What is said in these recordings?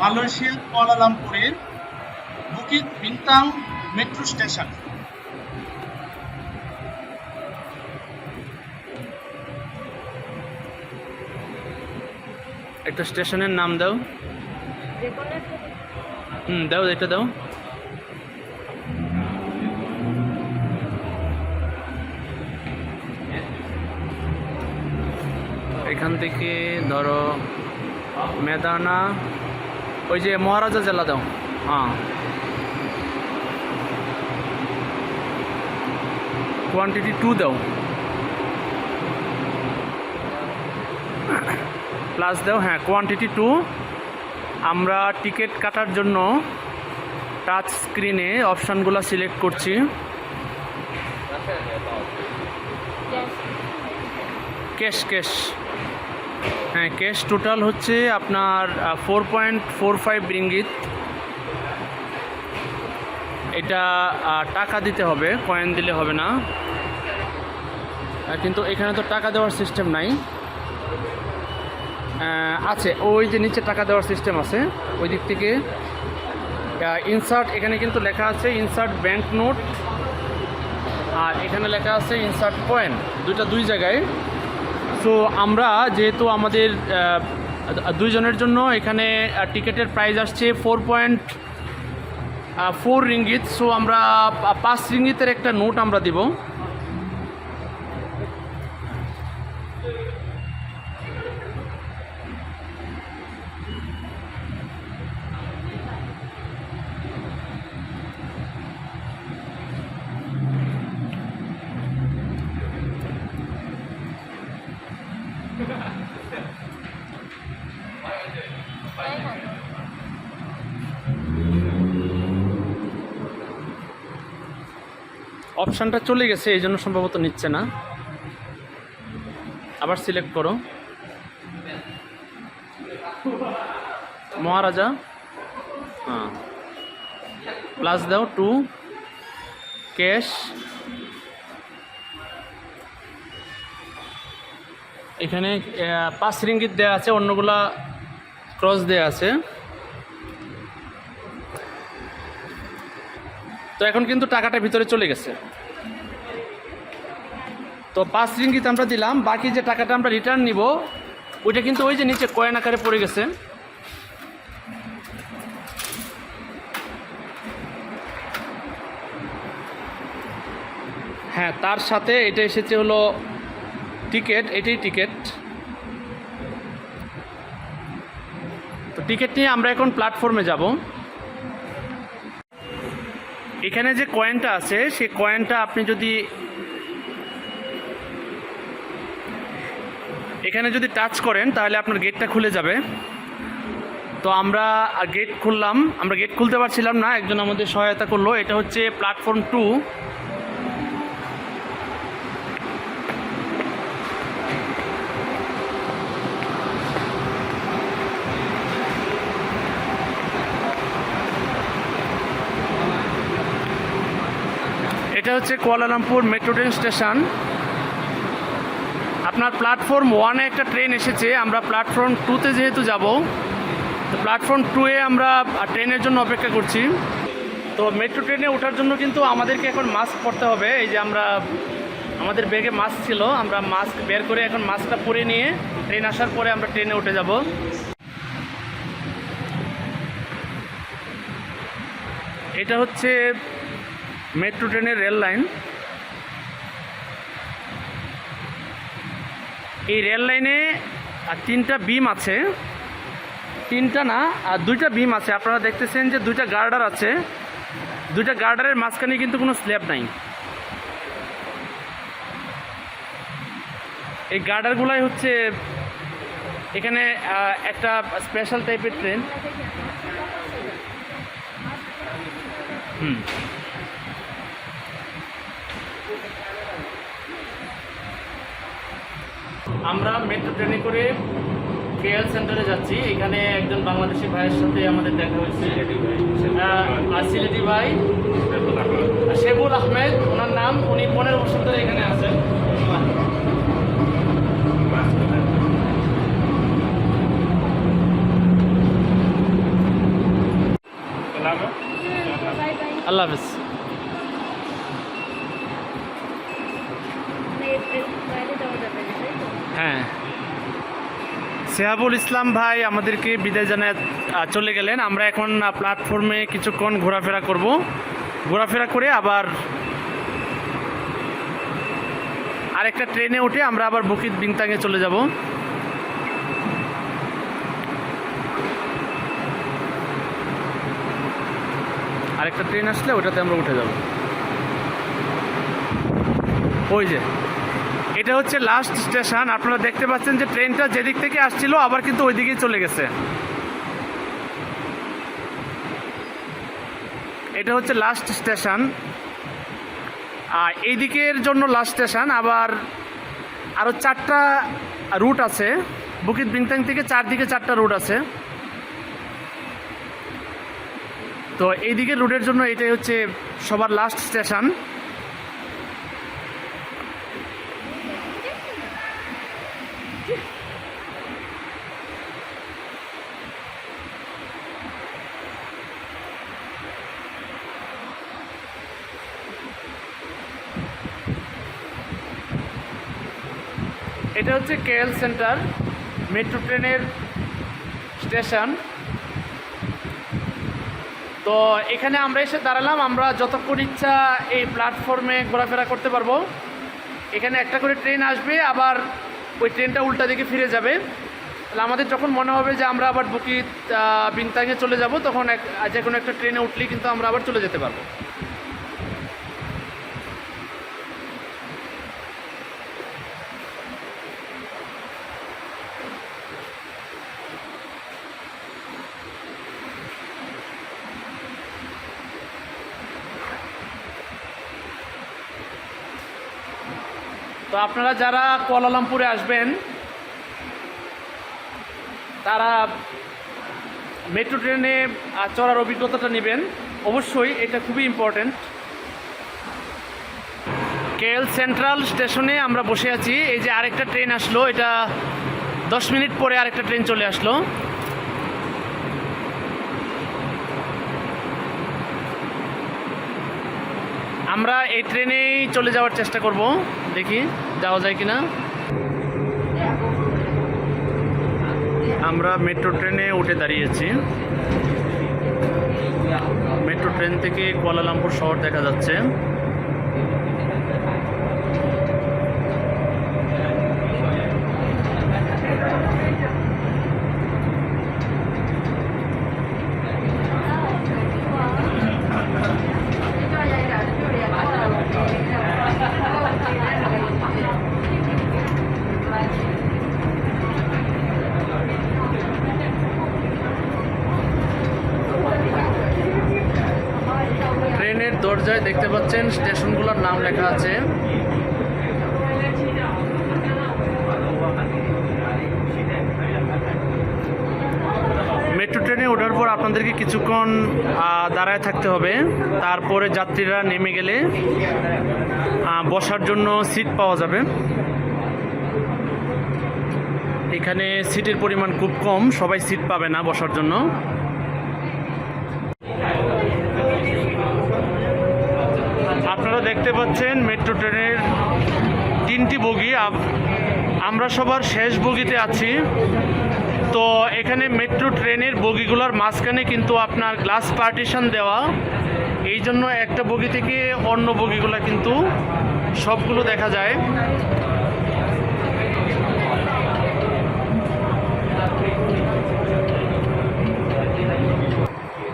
মালয়েশিয়ার কুয়ালালামপুরের Bukit বিন্তাং metro station. একটা স্টেশনের নাম দাও। হুম, দাও, এটা দাও। এখান থেকে ধরো মেদানা ওই যে মহারাজা জেলা দাও। হ্যাঁ। কোয়ান্টিটি টু দাও। প্লাস দাও হ্যাঁ কোয়ান্টিটি টু আমরা টিকিট কাটার জন্য টাচ স্ক্রিনে অপশানগুলো সিলেক্ট করছি। ক্যাশ ক্যাশ ক্যাশ টোটাল হচ্ছে আপনার four point four five ringgit এটা টাকা দিতে হবে কয়েন দিলে হবে না। কিন্তু এখানে তো টাকা দেওয়ার সিস্টেম নাই। আছে, ওই যে নিচে টাকা দেওয়ার সিস্টেম আছে, ওই দিক থেকে। ইনসার্ট এখানে কিন্তু লেখা আছে ইনসার্ট ব্যাংক নোট আর এখানে লেখা আছে ইনসার্ট কয়েন দুইটা দুই জায়গায়। সো আমরা যেহেতু আমাদের দুইজনের জন্য এখানে টিকিটের প্রাইস আসছে four point four ringgit so আমরা পাঁচ রিঙ্গিতের একটা নোট আমরা দিব। অপশানটা চলে গেছে, এই জন্য সম্ভবত নিচ্ছে না। আবার সিলেক্ট করো। মহারাজা হ্যাঁ। প্লাস দাও টু ক্যাশ এখানে পাঁচ রিঙ্গিত দেওয়া আছে, অন্যগুলা ক্রস দেওয়া আছে। তো এখন কিন্তু টাকাটা ভিতরে চলে গেছে। তো পাঁচ রিঙ্গিত আমরা দিলাম, বাকি যে টাকাটা আমরা রিটার্ন নিব, ওইটা কিন্তু ওই যে নিচে কয়েন আকারে পড়ে গেছে। হ্যাঁ তার সাথে এটা এসেছে হলো টিকিট এটাই টিকিট তো টিকিট নিয়ে আমরা এখন প্ল্যাটফর্মে যাব। এখানে যে কয়েনটা আছে, সেই কয়েনটা আপনি যদি এখানে যদি টাচ করেন, তাহলে আপনার গেটটা খুলে যাবে। তো আমরা গেট খুললাম। আমরা গেট খুলতে পারছিলাম না, একজন আমাদের সহায়তা করল। এটা হচ্ছে প্ল্যাটফর্ম টু। এটা হচ্ছে Kuala Lumpur metro train station. আপনার প্ল্যাটফর্ম ওয়ানে একটা ট্রেন এসেছে, আমরা প্ল্যাটফর্ম টুতে যেহেতু যাব, তো প্ল্যাটফর্ম টুয়ে আমরা ট্রেনের জন্য অপেক্ষা করছি। তো মেট্রো ট্রেনে ওঠার জন্য কিন্তু আমাদেরকে এখন মাস্ক পরতে হবে, এই যে আমরা, আমাদের ব্যাগে মাস্ক ছিল, আমরা মাস্ক বের করে এখন মাস্কটা পরে নিয়ে ট্রেন আসার পরে আমরা ট্রেনে উঠে যাব। এটা হচ্ছে মেট্রো ট্রেনের রেল লাইন এই রেল লাইনে তিনটা বিম আছে। তিনটা না, আর দুইটা বিম আছে। আপনারা দেখতেছেন যে দুইটা গার্ডার আছে। দুইটা গার্ডারের মাঝখানে কিন্তু কোনো স্ল্যাব নাই। এই গার্ডারগুলাই হচ্ছে এখানে একটা স্পেশাল টাইপের ট্রেন হুম। আমরা মেট্রো ট্রেনে করে কেএল সেন্টারে যাচ্ছি। এখানে একজন বাংলাদেশি ভাইয়ের সাথে আমাদের দেখা হয়েছে। সিলেটি ভাই শেবুল আহমেদ ওনার নাম উনি পনেরো বছর ধরে এখানে আছেন। বাই বাই আল্লাহ হাফিজ বাইরে যাওয়া যাবে না তাই তো হ্যাঁ সেহাবুল ইসলাম ভাই আমাদেরকে বিদায় জানায় চলে গেলেন। আমরা এখন প্ল্যাটফর্মে কিছুক্ষণ ঘোরাফেরা করব। ঘোরাফেরা করে আবার আরেকটা ট্রেনে উঠে আমরা আবার বুকিত বিংতাঙে চলে যাব। আরেকটা ট্রেন আসলে ওটাতে আমরা উঠে যাব। ওই যে। এটা হচ্ছে লাস্ট স্টেশন আপনারা দেখতে পাচ্ছেন যে ট্রেনটা যেদিক থেকে আসছিল, আবার কিন্তু ওই দিকেই চলে গেছে। এটা হচ্ছে লাস্ট স্টেশন আর এই দিকের জন্য লাস্ট স্টেশন আবার আরও চারটা রুট আছে। বুকিত বিংতাং থেকে চারদিকে চারটা রুট আছে। তো এই দিকের রুটের জন্য এটাই হচ্ছে সবার লাস্ট স্টেশন এটা হচ্ছে কেএল সেন্টার, মেট্রো ট্রেনের স্টেশন। তো এখানে আমরা এসে দাঁড়ালাম, আমরা যতক্ষণ ইচ্ছা এই প্ল্যাটফর্মে ঘোরাফেরা করতে পারব। এখানে একটা করে ট্রেন আসবে, আবার ওই ট্রেনটা উল্টা দিকে ফিরে যাবে। তাহলে আমাদের যখন মনে হবে যে আমরা আবার বুকিত বিংতাঙে চলে যাব, তখন এক যে কোনো একটা ট্রেনে উঠলেই কিন্তু আমরা আবার চলে যেতে পারব। তো আপনারা যারা কুয়ালালামপুরে আসবেন, তারা মেট্রো ট্রেনে চড়ার অভিজ্ঞতাটা নেবেন। অবশ্যই এটা খুবই ইম্পর্ট্যান্ট কেএল সেন্ট্রাল স্টেশনে আমরা বসে আছি। এই যে আরেকটা ট্রেন আসলো, এটা দশ মিনিট পরে আরেকটা ট্রেন চলে আসলো। আমরা এই ট্রেনেই চলে যাওয়ার চেষ্টা করব। দেখি, যাওয়া যায় কিনা। আমরা মেট্রো ট্রেনে উঠে দাঁড়িয়েছি। মেট্রো ট্রেন থেকে কুয়ালালামপুর শহর দেখা যাচ্ছে ট্রেনের দরজায় দেখতে পাচ্ছেন স্টেশনগুলোর নাম লেখা আছে। মেট্রো ট্রেনে ওঠার পর আপনাদেরকে কিছুক্ষণ দাঁড়ায় থাকতে হবে। তারপরে যাত্রীরা নেমে গেলে বসার জন্য সিট পাওয়া যাবে। এখানে সিটের পরিমাণ খুব কম, সবাই সিট পাবে না বসার জন্য। দেখতে পাচ্ছেন মেট্রো ট্রেনের তিনটি বগি। আমরা সবার শেষ বগিতে আছি। তো এখানে মেট্রো ট্রেনের বগিগুলোর মাঝখানে কিন্তু আপনার গ্লাস পার্টিশন দেওয়া। এই জন্য একটা বগি থেকে অন্য বগিগুলো কিন্তু সবগুলো দেখা যায়।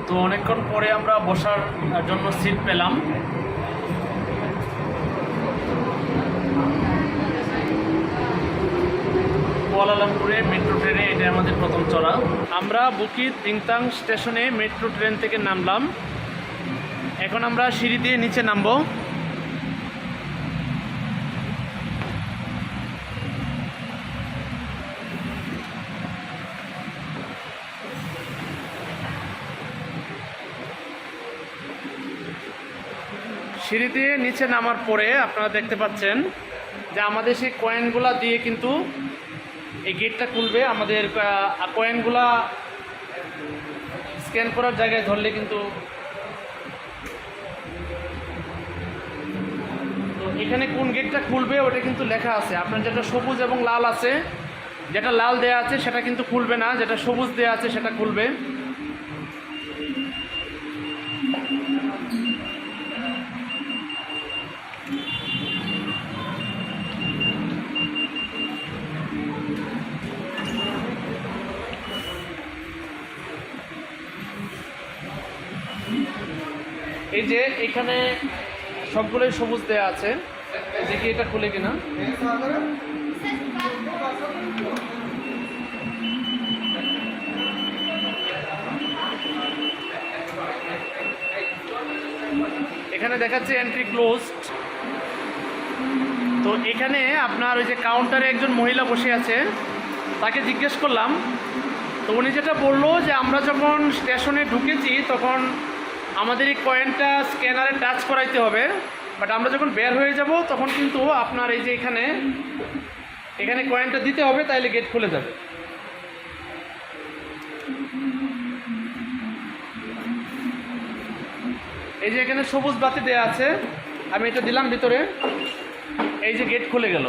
তো অনেকক্ষণ পরে আমরা বসার জন্য সিট পেলাম। কুয়ালালামপুরে মেট্রো ট্রেনে, এটা আমাদের প্রথম চড়া। আমরা বুকিত দিংতাং স্টেশনে মেট্রো ট্রেন থেকে নামলাম। এখন আমরা সিঁড়ি দিয়ে নিচে নামবো। সিঁড়ি দিয়ে নিচে নামার পরে আপনারা দেখতে পাচ্ছেন যে আমাদের সেই কয়েনগুলা দিয়ে কিন্তু এই গেটটা খুলবে। আমাদের কয়েনগুলা স্ক্যান করার জায়গায় ধরলে কিন্তু তো এখানে কোন গেটটা খুলবে ওটা কিন্তু লেখা আছে। আপনার যেটা সবুজ এবং লাল আছে, যেটা লাল দেয়া আছে সেটা কিন্তু খুলবে না, যেটা সবুজ দেয়া আছে সেটা খুলবে। এই যে এখানে সবগুলোই সবুজ দেয়া আছে, দেখি এটা খুলে কিনা। এখানে দেখাচ্ছে এন্ট্রি ক্লোজড তো এখানে আপনার ওই যে কাউন্টারে একজন মহিলা বসে আছে, তাকে জিজ্ঞেস করলাম, তো উনি যেটা বলল যে আমরা যখন স্টেশনে ঢুকেছি, তখন আমাদের এই কয়েনটা স্ক্যানারে টাচ করাইতে হবে বাট আমরা যখন বের হয়ে যাব, তখন কিন্তু আপনার এই যে এখানে এখানে কয়েনটা দিতে হবে, তাইলে গেট খুলে যাবে। এই যে এখানে সবুজ বাতি দেওয়া আছে, আমি এটা দিলাম ভিতরে, এই যে গেট খুলে গেল।